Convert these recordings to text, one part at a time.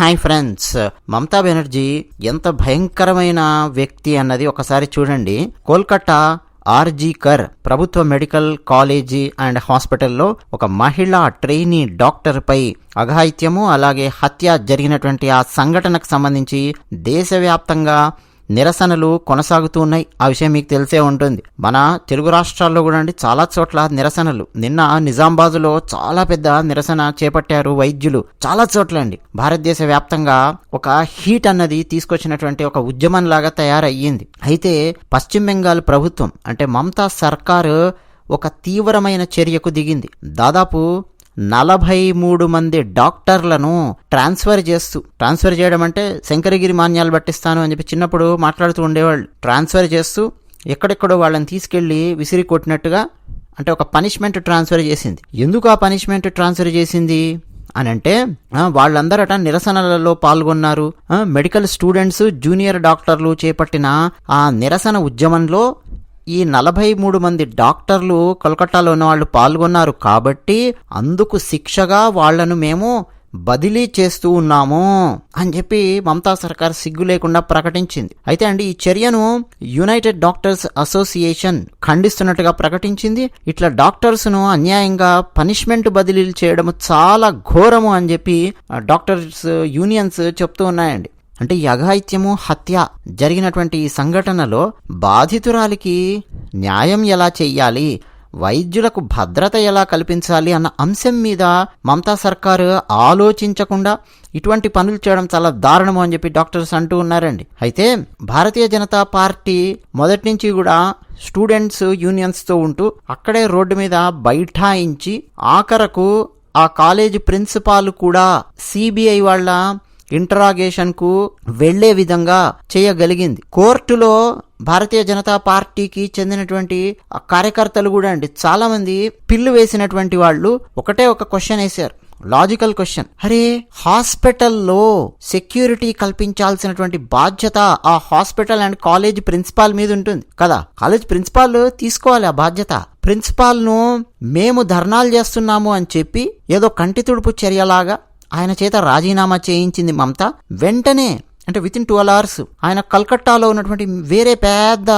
Hi friends Mamata Banerjee ఎంత భయంకరమైన వ్యక్తి అన్నది ఒకసారి చూడండి. కోల్కతా ఆర్జీ కర్ ప్రభుత్వ మెడికల్ కాలేజీ అండ్ హాస్పిటల్లో ఒక మహిళా ట్రైనీ డాక్టర్ పై అఘాయిత్యము అలాగే హత్య జరిగినటువంటి ఆ సంఘటనకు సంబంధించి దేశవ్యాప్తంగా నిరసనలు కొనసాగుతూ ఉన్నాయి. ఆ విషయం మీకు తెలిసే ఉంటుంది. మన తెలుగు రాష్ట్రాల్లో కూడా అండి చాలా చోట్ల నిరసనలు. నిన్న నిజామాబాద్లో చాలా పెద్ద నిరసన చేపట్టారు వైద్యులు. చాలా చోట్ల అండి. భారతదేశ వ్యాప్తంగా ఒక హీట్ అన్నది తీసుకొచ్చినటువంటి ఒక ఉద్యమం లాగా తయారయ్యింది. అయితే పశ్చిమ బెంగాల్ ప్రభుత్వం అంటే మమతా సర్కారు ఒక తీవ్రమైన చర్యకు దిగింది. దాదాపు నలభై మూడు మంది డాక్టర్లను ట్రాన్స్ఫర్ చేస్తూ ట్రాన్స్ఫర్ చేయడం అంటే శంకరగిరి మాన్యాలు పట్టిస్తాను అని చెప్పి చిన్నప్పుడు మాట్లాడుతూ ఉండేవాళ్ళు. ట్రాన్స్ఫర్ చేస్తూ ఎక్కడెక్కడో వాళ్ళని తీసుకెళ్ళి విసిరి కొట్టినట్టుగా అంటే ఒక పనిష్మెంట్ ట్రాన్స్ఫర్ చేసింది. ఎందుకు ఆ పనిష్మెంట్ ట్రాన్స్ఫర్ చేసింది? అని అంటే వాళ్ళందరట నిరసనలలో పాల్గొన్నారు. మెడికల్ స్టూడెంట్స్ జూనియర్ డాక్టర్లు చేపట్టిన ఆ నిరసన ఉద్యమంలో ఈ నలభై మూడు మంది డాక్టర్లు కోల్కతాలో వాళ్ళు పాల్గొన్నారు కాబట్టి అందుకు శిక్షగా వాళ్ళను మేము బదిలీ చేస్తూ ఉన్నాము అని చెప్పి మమతా సర్కార్ సిగ్గు లేకుండా ప్రకటించింది. అయితే అండి ఈ చర్యను యునైటెడ్ డాక్టర్స్ అసోసియేషన్ ఖండిస్తున్నట్టుగా ప్రకటించింది. ఇట్లా డాక్టర్స్ను అన్యాయంగా పనిష్మెంట్ బదిలీలు చేయడం చాలా ఘోరము అని చెప్పి డాక్టర్స్ యూనియన్స్ చెప్తూ ఉన్నాయండి. అంటే ఈ అఘాయిత్యము హత్య జరిగినటువంటి ఈ సంఘటనలో బాధితురాలికి న్యాయం ఎలా చెయ్యాలి? వైద్యులకు భద్రత ఎలా కల్పించాలి? అన్న అంశం మీద మమతా సర్కారు ఆలోచించకుండా ఇటువంటి పనులు చేయడం చాలా దారుణము అని చెప్పి డాక్టర్స్ అంటూ ఉన్నారండి. అయితే భారతీయ జనతా పార్టీ మొదటి నుంచి కూడా స్టూడెంట్స్ యూనియన్స్తో ఉంటూ అక్కడే రోడ్డు మీద బైఠాయించి ఆఖరకు ఆ కాలేజ్ ప్రిన్సిపాల్ కూడా సిబిఐ వాళ్ళ ఇంటరాగేషన్కు వెళ్ళే విధంగా చేయగలిగింది. కోర్టులో భారతీయ జనతా పార్టీకి చెందినటువంటి ఆ కార్యకర్తలు కూడా అండి చాలా మంది పిల్లు వేసినటువంటి వాళ్ళు ఒకటే ఒక క్వశ్చన్ వేశారు. Logical question. అరే హాస్పిటల్లో సెక్యూరిటీ కల్పించాల్సినటువంటి బాధ్యత ఆ హాస్పిటల్ అండ్ కాలేజ్ ప్రిన్సిపాల్ మీద ఉంటుంది కదా. కాలేజ్ ప్రిన్సిపాల్ తీసుకోవాలి ఆ బాధ్యత. ప్రిన్సిపాల్ను మేము ధర్నాలు చేస్తున్నాము అని చెప్పి ఏదో కంటి తుడుపు చర్యలాగా ఆయన చేత రాజీనామా చేయించింది మమత. వెంటనే అంటే విత్ ఇన్ ట్వెల్వ్ అవర్స్ ఆయన కల్కట్టాలో ఉన్నటువంటి వేరే పెద్ద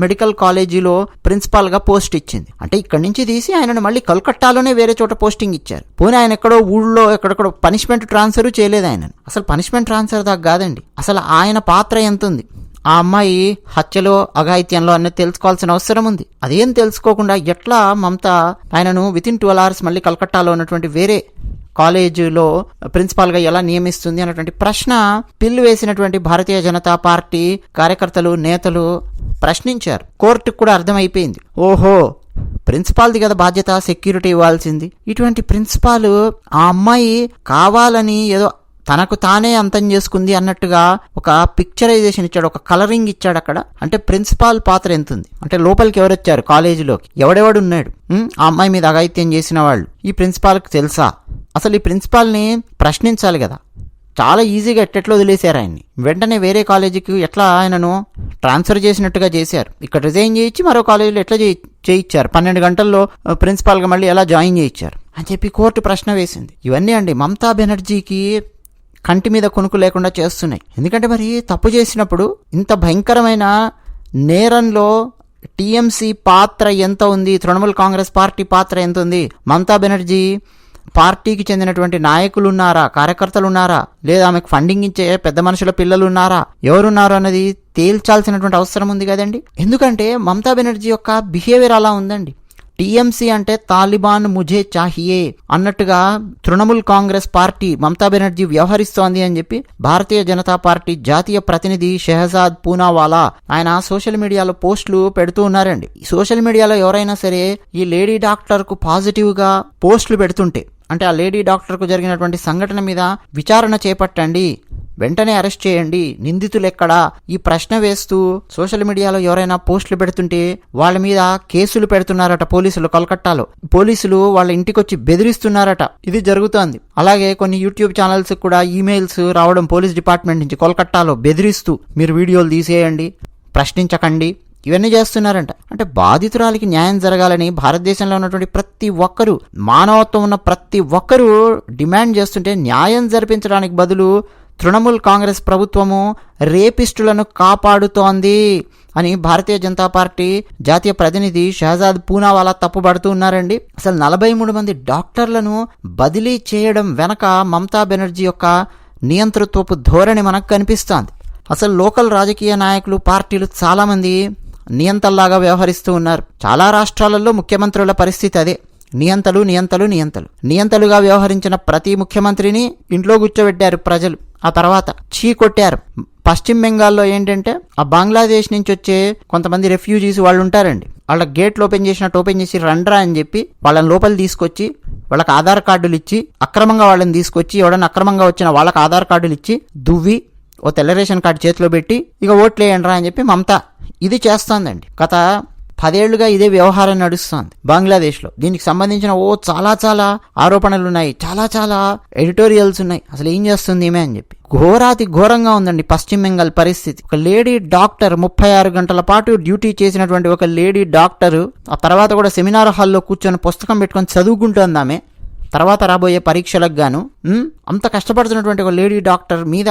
మెడికల్ కాలేజీలో ప్రిన్సిపాల్గా పోస్ట్ ఇచ్చింది. అంటే ఇక్కడి నుంచి తీసి ఆయనను మళ్ళీ కల్కట్టాలోనే వేరే చోట పోస్టింగ్ ఇచ్చారు. పోనీ ఆయన ఎక్కడో ఊళ్ళో ఎక్కడెక్కడో పనిష్మెంట్ ట్రాన్స్ఫర్ చేయలేదు ఆయన అసలు పనిష్మెంట్ ట్రాన్స్ఫర్ దాకా కాదండి. అసలు ఆయన పాత్ర ఎంత ఉంది ఆ అమ్మాయి హత్యలో అఘాయిత్యంలో అన్నది తెలుసుకోవాల్సిన అవసరం ఉంది. అదేం తెలుసుకోకుండా ఎట్లా మమత ఆయనను విత్ ఇన్ ట్వెల్వ్ అవర్స్ మళ్ళీ కలకట్టాలో ఉన్నటువంటి వేరే కాలేజీలో ప్రిన్సిపాల్గా ఎలా నియమిస్తుంది అన్నటువంటి ప్రశ్న పిల్లు వేసినటువంటి భారతీయ జనతా పార్టీ కార్యకర్తలు నేతలు ప్రశ్నించారు. కోర్టుకు కూడా అర్థమైపోయింది. ఓహో ప్రిన్సిపాల్ది కదా బాధ్యత సెక్యూరిటీ ఇవ్వాల్సింది. ఇటువంటి ప్రిన్సిపాల్ ఆ అమ్మాయి కావాలని ఏదో తనకు తానే అంతం చేసుకుంది అన్నట్టుగా ఒక పిక్చరైజేషన్ ఇచ్చాడు ఒక కలరింగ్ ఇచ్చాడు అక్కడ. అంటే ప్రిన్సిపాల్ పాత్ర ఎంత ఉంది అంటే లోపలికి ఎవరు వచ్చారు కాలేజీలోకి. ఎవడెవడు ఉన్నాడు ఆ అమ్మాయి మీద అఘాయిత్యం చేసిన వాళ్ళు. ఈ ప్రిన్సిపాల్కి తెలుసా? అసలు ఈ ప్రిన్సిపాల్ని ప్రశ్నించాలి కదా. చాలా ఈజీగా ఎట్టెట్లో వదిలేశారు ఆయన్ని. వెంటనే వేరే కాలేజీకి ఎట్లా ఆయనను ట్రాన్స్ఫర్ చేసినట్టుగా చేశారు. ఇక్కడ రిజైన్ చేయించి మరో కాలేజీలో ఎట్లా చేయి- చేయించారు పన్నెండు గంటల్లో ప్రిన్సిపాల్గా మళ్ళీ ఎలా జాయిన్ చేయించారు అని చెప్పి కోర్టు ప్రశ్న వేసింది. ఇవన్నీ అండి మమతా బెనర్జీకి కంటి మీద కొనుక్కు లేకుండా చేస్తున్నాయి. ఎందుకంటే మరి తప్పు చేసినప్పుడు ఇంత భయంకరమైన నేరంలో టీఎంసీ పాత్ర ఎంత ఉంది? తృణమూల్ కాంగ్రెస్ పార్టీ పాత్ర ఎంత ఉంది? మమతా బెనర్జీ పార్టీకి చెందినటువంటి నాయకులు ఉన్నారా కార్యకర్తలు ఉన్నారా లేదా ఆమెకు ఫండింగ్ ఇచ్చే పెద్ద మనుషుల పిల్లలు ఉన్నారా ఎవరున్నారు అన్నది తేల్చాల్సినటువంటి అవసరం ఉంది కదండి? ఎందుకంటే మమతా బెనర్జీ యొక్క బిహేవియర్ అలా ఉందండి. టీఎంసీ అంటే తాలిబాన్ ముజే చాహియే అన్నట్టుగా తృణమూల్ కాంగ్రెస్ పార్టీ మమతా బెనర్జీ వ్యవహరిస్తోంది అని చెప్పి భారతీయ జనతా పార్టీ జాతీయ ప్రతినిధి షెహజాద్ పూనావాలా ఆయన సోషల్ మీడియాలో పోస్టులు పెడుతూ ఉన్నారండి. సోషల్ మీడియాలో ఎవరైనా సరే ఈ లేడీ డాక్టర్కు పాజిటివ్గా పోస్టులు పెడుతుంటే అంటే ఆ లేడీ డాక్టర్కు జరిగినటువంటి సంఘటన మీద విచారణ చేపట్టండి. వెంటనే అరెస్ట్ చేయండి. నిందితులు ఎక్కడా ఈ ప్రశ్న వేస్తూ సోషల్ మీడియాలో ఎవరైనా పోస్టులు పెడుతుంటే వాళ్ళ మీద కేసులు పెడుతున్నారట పోలీసులు కలకట్టాలో పోలీసులు వాళ్ళ ఇంటికి వచ్చి బెదిరిస్తున్నారట. ఇది జరుగుతోంది. అలాగే కొన్ని యూట్యూబ్ ఛానల్స్ కూడా ఈమెయిల్స్ రావడం పోలీస్ డిపార్ట్మెంట్ నుంచి కోల్కట్టాలో బెదిరిస్తూ మీరు వీడియోలు తీసేయండి ప్రశ్నించకండి. ఇవన్నీ చేస్తున్నారంట. అంటే బాధితురాలికి న్యాయం జరగాలని భారతదేశంలో ఉన్నటువంటి ప్రతి ఒక్కరూ మానవత్వం ఉన్న ప్రతి ఒక్కరూ డిమాండ్ చేస్తుంటే న్యాయం జరిపించడానికి బదులు తృణమూల్ కాంగ్రెస్ ప్రభుత్వము రేపిస్టులను కాపాడుతోంది అని భారతీయ జనతా పార్టీ జాతీయ ప్రతినిధి షహజాద్ పూనావాలా తప్పుపడుతూ ఉన్నారండి. అసలు నలభై మూడు మంది డాక్టర్లను బదిలీ చేయడం వెనక మమతా బెనర్జీ యొక్క నియంతృత్వపు ధోరణి మనకు కనిపిస్తోంది. అసలు లోకల్ రాజకీయ నాయకులు పార్టీలు చాలామంది నియంతల్లాగా వ్యవహరిస్తూ ఉన్నారు. చాలా రాష్ట్రాలలో ముఖ్యమంత్రుల పరిస్థితి అదే. నియంతలు నియంతలు నియంతలు. నియంతలుగా వ్యవహరించిన ప్రతి ముఖ్యమంత్రిని ఇంట్లో కూర్చోబెట్టారు ప్రజలు. ఆ తర్వాత చీ కొట్టారు. పశ్చిమ బెంగాల్లో ఏంటంటే ఆ బంగ్లాదేశ్ నుంచి వచ్చే కొంతమంది రెఫ్యూజీస్ వాళ్ళు ఉంటారండి. వాళ్ళ గేట్లు ఓపెన్ చేసినట్టు ఓపెన్ చేసి రండ్రా అని చెప్పి వాళ్ళని లోపల తీసుకొచ్చి వాళ్ళకి ఆధార్ కార్డులు ఇచ్చి అక్రమంగా వాళ్ళని తీసుకొచ్చి ఎవడన్నా అక్రమంగా వచ్చిన వాళ్ళకి ఆధార్ కార్డులు ఇచ్చి దువ్వి ఓ తెల్ల రేషన్ కార్డు చేతిలో పెట్టి ఇక ఓట్లు వేయండిరా అని చెప్పి మమత ఇది చేస్తోందండి. గత పదేళ్ళుగా ఇదే వ్యవహారం నడుస్తోంది. బంగ్లాదేశ్లో. దీనికి సంబంధించిన ఓ చాలా చాలా ఆరోపణలు ఉన్నాయి చాలా చాలా ఎడిటోరియల్స్ ఉన్నాయి. అసలు ఏం చేస్తుంది ఏమే అని చెప్పి. ఘోరాతి ఘోరంగా ఉందండి పశ్చిమ బెంగాల్ పరిస్థితి. ఒక లేడీ డాక్టర్ ముప్పై ఆరు గంటల పాటు డ్యూటీ చేసినటువంటి ఒక లేడీ డాక్టర్ ఆ తర్వాత కూడా సెమినార్ హాల్లో కూర్చొని పుస్తకం పెట్టుకొని చదువుకుంటుందామే తర్వాత రాబోయే పరీక్షలకు గాను అంత కష్టపడుతున్నటువంటి ఒక లేడీ డాక్టర్ మీద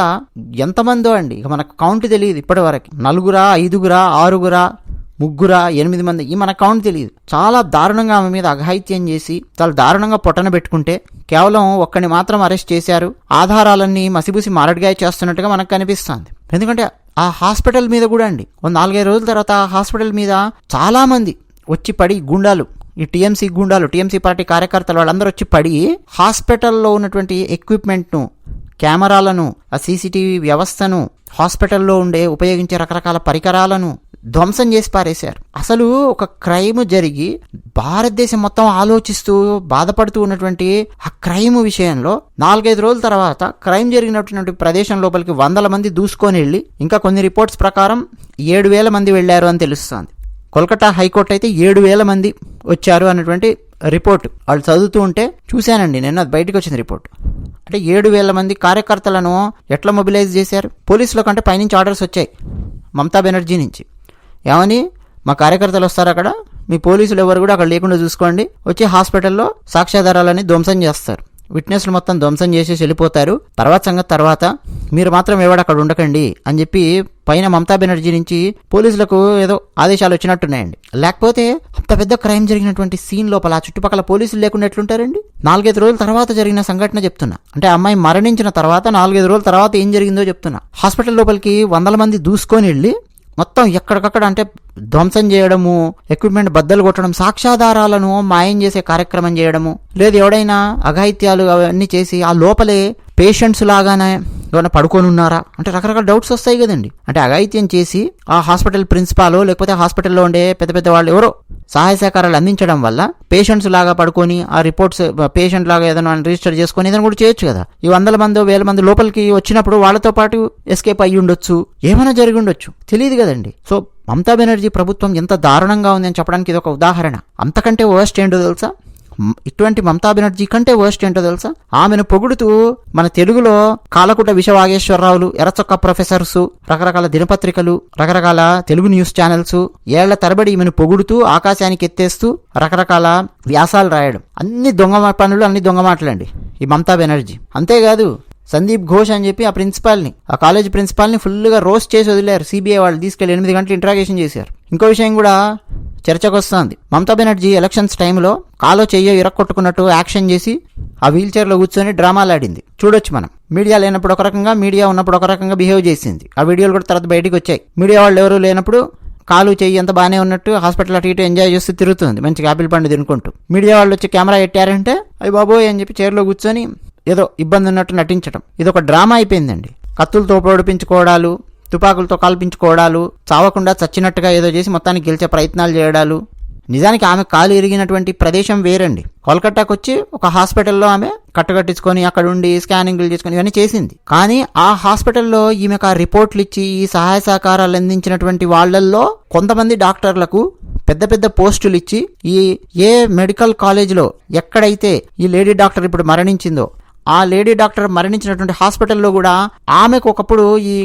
ఎంతమందో అండి. ఇక మనకు కౌంట్ తెలియదు ఇప్పటి వరకు నలుగురా ఐదుగురా ఆరుగురా ముగ్గురా ఎనిమిది మంది ఈ మన కౌంట్ తెలియదు. చాలా దారుణంగా ఆమె మీద అఘాయిత్యం చేసి చాలా దారుణంగా పొట్టన పెట్టుకుంటే కేవలం ఒక్కడిని మాత్రం అరెస్ట్ చేశారు. ఆధారాలన్నీ మసిబుసి మారడిగా చేస్తున్నట్టుగా మనకు కనిపిస్తుంది. ఎందుకంటే ఆ హాస్పిటల్ మీద కూడా అండి. ఒక నాలుగైదు రోజుల తర్వాత ఆ హాస్పిటల్ మీద చాలా మంది వచ్చి పడి గుండాలు ఈ టీఎంసీ గుండాలు టీఎంసీ పార్టీ కార్యకర్తలు వాళ్ళందరూ వచ్చి పడి హాస్పిటల్లో ఉన్నటువంటి ఎక్విప్మెంట్ను కెమెరాలను ఆ సీసీటీవీ వ్యవస్థను హాస్పిటల్లో ఉండే ఉపయోగించే రకరకాల పరికరాలను ధ్వంసం చేసి పారేశారు. అసలు ఒక క్రైమ్ జరిగి భారతదేశం మొత్తం ఆలోచిస్తూ బాధపడుతూ ఉన్నటువంటి ఆ క్రైమ్ విషయంలో నాలుగైదు రోజుల తర్వాత క్రైమ్ జరిగినటువంటి ప్రదేశం లోపలికి వందల మంది దూసుకొని వెళ్ళి ఇంకా కొన్ని రిపోర్ట్స్ ప్రకారం ఏడు వేల మంది వెళ్ళారు అని తెలుస్తుంది. కోల్కతా హైకోర్టు అయితే ఏడు వేల మంది వచ్చారు అన్నటువంటి రిపోర్ట్. వాళ్ళు చదువుతూ ఉంటే చూశానండి నిన్న అది బయటకు వచ్చింది రిపోర్ట్. అంటే ఏడు వేల మంది కార్యకర్తలను ఎట్లా మొబిలైజ్ చేశారు? పోలీసుల కంటే పైనుంచి ఆర్డర్స్ వచ్చాయి మమతా బెనర్జీ నుంచి. ఏమని? మా కార్యకర్తలు వస్తారు అక్కడ మీ పోలీసులు ఎవరు కూడా అక్కడ లేకుండా చూసుకోండి వచ్చి హాస్పిటల్లో సాక్ష్యాధారాలని ధ్వంసం చేస్తారు. విట్నెస్లు మొత్తం ధ్వంసం చేసేసి వెళ్ళిపోతారు. తర్వాత సంగతి తర్వాత మీరు మాత్రం ఎవడు అక్కడ ఉండకండి అని చెప్పి పైన మమతా బెనర్జీ నుంచి పోలీసులకు ఏదో ఆదేశాలు వచ్చినట్టున్నాయండి. లేకపోతే అంత పెద్ద క్రైమ్ జరిగినటువంటి సీన్ లోపల చుట్టుపక్కల పోలీసులు లేకుండా ఎట్లుంటారండి? నాలుగైదు రోజుల తర్వాత జరిగిన సంఘటన చెప్తున్నా. అంటే అమ్మాయి మరణించిన తర్వాత నాలుగైదు రోజుల తర్వాత ఏం జరిగిందో చెప్తున్నా. హాస్పిటల్ లోపలికి వందల మంది దూసుకొని వెళ్ళి మొత్తం ఎక్కడికక్కడ అంటే ధ్వంసం చేయడము ఎక్విప్మెంట్ బద్దలు కొట్టడం సాక్ష్యాధారాలను మాయం చేసే కార్యక్రమం చేయడము లేదు ఎవడైనా అఘాయిత్యాలు అవన్నీ చేసి ఆ లోపలే పేషెంట్స్ లాగానే ఏమైనా పడుకొని ఉన్నారా? అంటే రకరకాల డౌట్స్ వస్తాయి కదండి. అంటే అఘాయిత్యం చేసి ఆ హాస్పిటల్ ప్రిన్సిపాలో లేకపోతే హాస్పిటల్లో ఉండే పెద్ద పెద్ద వాళ్ళు ఎవరో సహాయ సహకారాలు అందించడం వల్ల పేషెంట్స్ లాగా పడుకొని ఆ రిపోర్ట్స్ పేషెంట్ లాగా ఏదైనా రిజిస్టర్ చేసుకొని ఏదైనా కూడా చేయొచ్చు కదా. ఈ వందల మంది వేల మంది లోపలికి వచ్చినప్పుడు వాళ్ళతో పాటు ఎస్కేప్ అయ్యి ఉండొచ్చు. ఏమైనా జరిగి ఉండొచ్చు. తెలియదు కదండి. సో మమతా బెనర్జీ ప్రభుత్వం ఎంత దారుణంగా ఉందని చెప్పడానికి ఇది ఒక ఉదాహరణ. అంతకంటే వర్స్ట్ ఏంటో తెలుసా? ఇటువంటి మమతా బెనర్జీ కంటే వర్స్ట్ ఏంటో తెలుసా? ఆమెను పొగుడుతూ మన తెలుగులో కాలకుట విషవాగేశ్వరరావులు ఎర్రచొక్క ప్రొఫెసర్స్ రకరకాల దినపత్రికలు రకరకాల తెలుగు న్యూస్ ఛానల్స్ ఏళ్ళ తరబడి ఈమెను పొగుడుతూ ఆకాశానికి ఎత్తేస్తూ రకరకాల వ్యాసాలు రాయడం. అన్ని దొంగ పనులు అన్ని దొంగ మాటలండి ఈ మమతా బెనర్జీ. అంతేకాదు సందీప్ ఘోష్ అని చెప్పి ఆ ప్రిన్సిపాల్ని ఆ కాలేజ్ ప్రిన్సిపాల్ని ఫుల్గా రోస్ట్ చేసి వదిలేరు. సిబిఐ వాళ్ళు తీసుకెళ్ళి ఎనిమిది గంటలు ఇంట్రాగేషన్ చేశారు. ఇంకో విషయం కూడా చర్చకు మమతా బెనర్జీ ఎలక్షన్స్ టైంలో కాలో చెయ్యో ఇరక్కొట్టుకున్నట్టు యాక్షన్ చేసి ఆ వీల్ చైర్లో కూర్చొని డ్రామాలాడింది. చూడొచ్చు మనం. మీడియా లేనప్పుడు ఒక రకంగా మీడియా ఉన్నప్పుడు ఒక రకంగా బిహేవ్ చేసింది. ఆ వీడియోలు కూడా తర్వాత బయటికి వచ్చాయి మీడియా వాళ్ళు ఎవరు లేనప్పుడు కాలు చెయ్యి అంత బాగానే ఉన్నట్టు హాస్పిటల్ అటు ఇటు ఎంజాయ్ చేస్తూ తిరుగుతుంది. మంచిగా ఆపిల్ పండు తినుకుంటూ. మీడియా వాళ్ళు వచ్చి కెమెరా పెట్టారంటే అయ్యి బాబోయ్ అని చెప్పి చైర్లో కూర్చొని ఏదో ఇబ్బంది ఉన్నట్టు నటించడం ఇది ఒక డ్రామా అయిపోయిందండి. కత్తులతో పొడిపించుకోవడాలు తుపాకులతో కాల్పించుకోవడాలు చావకుండా చచ్చినట్టుగా ఏదో చేసి మొత్తానికి గెలిచే ప్రయత్నాలు చేయడాలు. నిజానికి ఆమె కాలు ఇరిగినటువంటి ప్రదేశం వేరండి. కోల్కట్టాకు వచ్చి ఒక హాస్పిటల్లో ఆమె కట్టగట్టించుకొని అక్కడ ఉండి స్కానింగ్లు చేసుకొని ఇవన్నీ చేసింది. కానీ ఆ హాస్పిటల్లో ఈమెకు ఆ రిపోర్ట్లు ఇచ్చి ఈ సహాయ సహకారాలు అందించినటువంటి వాళ్ళల్లో కొంతమంది డాక్టర్లకు పెద్ద పెద్ద పోస్టులు ఇచ్చి ఈ ఏ మెడికల్ కాలేజ్లో ఎక్కడైతే ఈ లేడీ డాక్టర్ ఇప్పుడు మరణించిందో ఆ లేడీ డాక్టర్ మరణించినటువంటి హాస్పిటల్లో కూడా ఆమెకు ఒకప్పుడు ఈ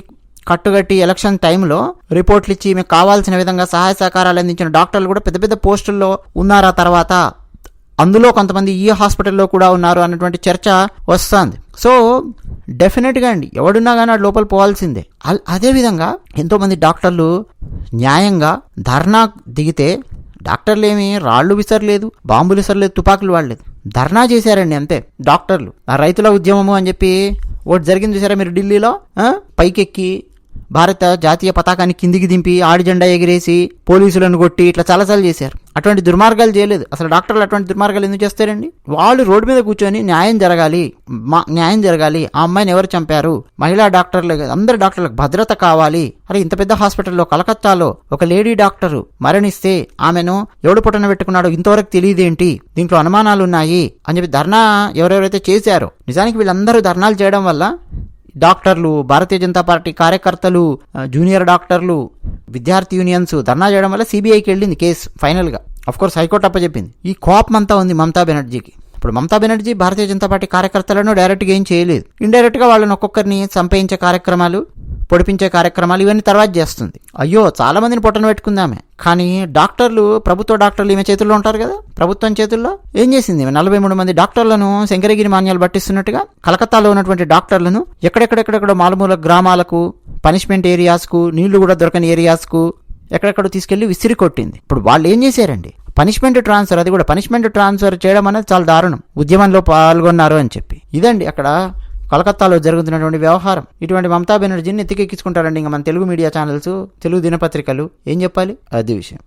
కట్టుగట్టి ఎలక్షన్ టైంలో రిపోర్ట్లు ఇచ్చి మీకు కావాల్సిన విధంగా సహాయ సహకారాలు అందించిన డాక్టర్లు కూడా పెద్ద పెద్ద పోస్టుల్లో ఉన్నారా తర్వాత? అందులో కొంతమంది ఈ హాస్పిటల్లో కూడా ఉన్నారు అన్నటువంటి చర్చ వస్తుంది. సో డెఫినెట్గా అండి ఎవడున్నా కానీ ఆ లోపల పోవాల్సిందే. అదేవిధంగా ఎంతోమంది డాక్టర్లు న్యాయంగా ధర్నా దిగితే డాక్టర్లు ఏమి రాళ్ళు విసరలేదు బాంబులు విసరలేదు తుపాకులు వాడలేదు. ధర్నా చేశారండి అంతే డాక్టర్లు. ఆ రైతుల ఉద్యమము అని చెప్పి ఒకటి జరిగింది చూసారా మీరు ఢిల్లీలో? పైకెక్కి భారత జాతీయ పతాకాన్ని కిందికి దింపి ఆడి జెండా ఎగిరేసి పోలీసులను కొట్టి ఇట్లా చాలాసార్లు చేశారు. అటువంటి దుర్మార్గాలు చేయలేదు. అసలు డాక్టర్లు అటువంటి దుర్మార్గాలు ఎందుకు చేస్తారండి? వాళ్ళు రోడ్డు మీద కూర్చొని న్యాయం జరగాలి మా న్యాయం జరగాలి ఆ అమ్మాయిని ఎవరు చంపారు? మహిళా డాక్టర్లు అందరు డాక్టర్లకు భద్రత కావాలి. అరే ఇంత పెద్ద హాస్పిటల్లో కలకత్తాలో ఒక లేడీ డాక్టరు మరణిస్తే ఆమెను ఎవడు పుట్టన పెట్టుకున్నాడో ఇంతవరకు తెలియదేంటి? దీంట్లో అనుమానాలు ఉన్నాయి అని చెప్పి ధర్నా ఎవరెవరైతే చేశారో నిజానికి వీళ్ళందరూ ధర్నాలు చేయడం వల్ల డాక్టర్లు భారతీయ జనతా పార్టీ కార్యకర్తలు జూనియర్ డాక్టర్లు విద్యార్థి యూనియన్స్ ధర్నా చేయడం వల్ల సిబిఐకి వెళ్ళింది కేసు ఫైనల్గా అఫ్ కోర్స్ హైకోర్టు అప్పచెప్పింది. ఈ కోపం అంతా ఉంది మమతా బెనర్జీకి. ఇప్పుడు మమతా బెనర్జీ భారతీయ జనతా పార్టీ కార్యకర్తలను డైరెక్ట్గా ఏం చేయలేదు. ఇండైరెక్ట్గా వాళ్ళని ఒక్కొక్కరిని చంపేయించే కార్యక్రమాలు పొడిపించే కార్యక్రమాలు ఇవన్నీ తర్వాత చేస్తుంది. అయ్యో చాలా మందిని పొట్టన పెట్టుకుందామే. కానీ డాక్టర్లు ప్రభుత్వ డాక్టర్లు ఈమె చేతుల్లో ఉంటారు కదా? ప్రభుత్వం చేతుల్లో? ఏం చేసింది నలభై మూడు మంది డాక్టర్లను శంకరగిరి మాన్యాలు పట్టిస్తున్నట్టుగా? కలకత్తాలో ఉన్నటువంటి డాక్టర్లను ఎక్కడెక్కడెక్కడెక్కడ మారుమూల గ్రామాలకు పనిష్మెంట్ ఏరియాస్కు నీళ్ళు కూడా దొరకని ఏరియాస్కు ఎక్కడెక్కడ తీసుకెళ్ళి విసిరి కొట్టింది. ఇప్పుడు వాళ్ళు ఏం చేశారండి? పనిష్మెంట్ ట్రాన్స్ఫర్ అది కూడా పనిష్మెంట్ ట్రాన్స్ఫర్ చేయడం అనేది చాలా దారుణం. ఉద్యమంలో పాల్గొన్నారు అని చెప్పి. ఇదండి అక్కడ కలకత్తాలో జరుగుతున్నటువంటి వ్యవహారం. ఇటువంటి మమతా బెనర్జీని ఎత్తికెక్కించుకుంటారండి ఇంకా మన తెలుగు మీడియా ఛానల్స్ తెలుగు దినపత్రికలు. ఏం చెప్పాలి? అది విషయం.